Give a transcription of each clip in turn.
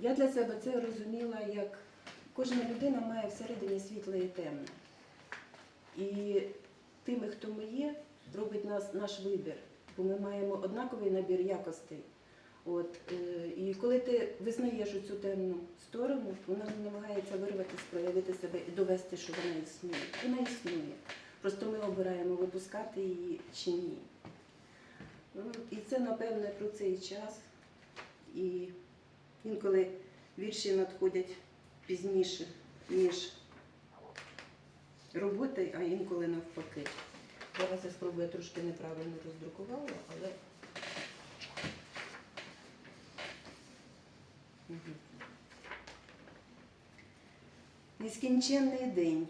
Я для себе це розуміла, як кожна людина має всередині світле і темне. І тими, хто ми є, робить нас наш вибір, бо ми маємо однаковий набір якостей. От, е, і коли ти визнаєш цю темну сторону, вона намагається вирватися, проявити себе і довести, що вона існує. Вона існує. Просто ми обираємо випускати її чи ні. Ну, і це, напевне, про цей час. І інколи вірші надходять пізніше, ніж робота, а інколи навпаки. Зараз я спробую трошки неправильно роздрукувала, але. Мгм. Нескінченний день.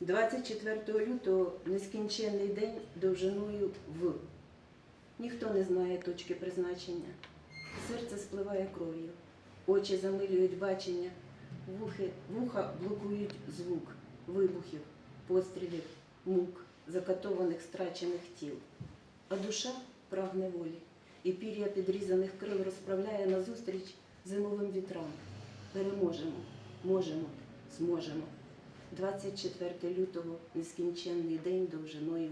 24 лютого нескінченний день довжиною в. Ніхто не знає точки призначення. Серце спливає кров'ю, очі замилюють бачення, вухи, вуха блокують звук вибухів, пострілів, мук, закатованих страчених тіл. А душа прагне волі, і пір'я підрізаних крил розправляє назустріч зимовим вітрам. Переможемо, можемо, зможемо. 24 лютого нескінченний день довжиною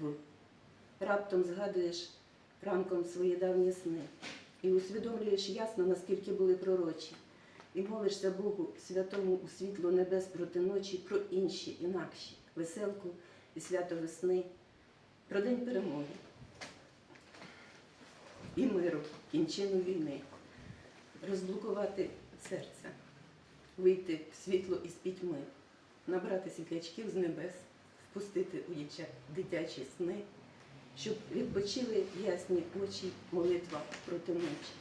в. Раптом згадуєш ранком свої давні сни і усвідомлюєш ясно, наскільки були пророчі, і молишся Богу святому у світло небес проти ночі про інші, інакші, веселку і свято весни, про день перемоги. І миру, кінчину війни, розблокувати серце, вийти в світло із пітьми, набрати світлячків з небес, впустити у дитячі сни, щоб відпочили ясні очі молитва проти ночі.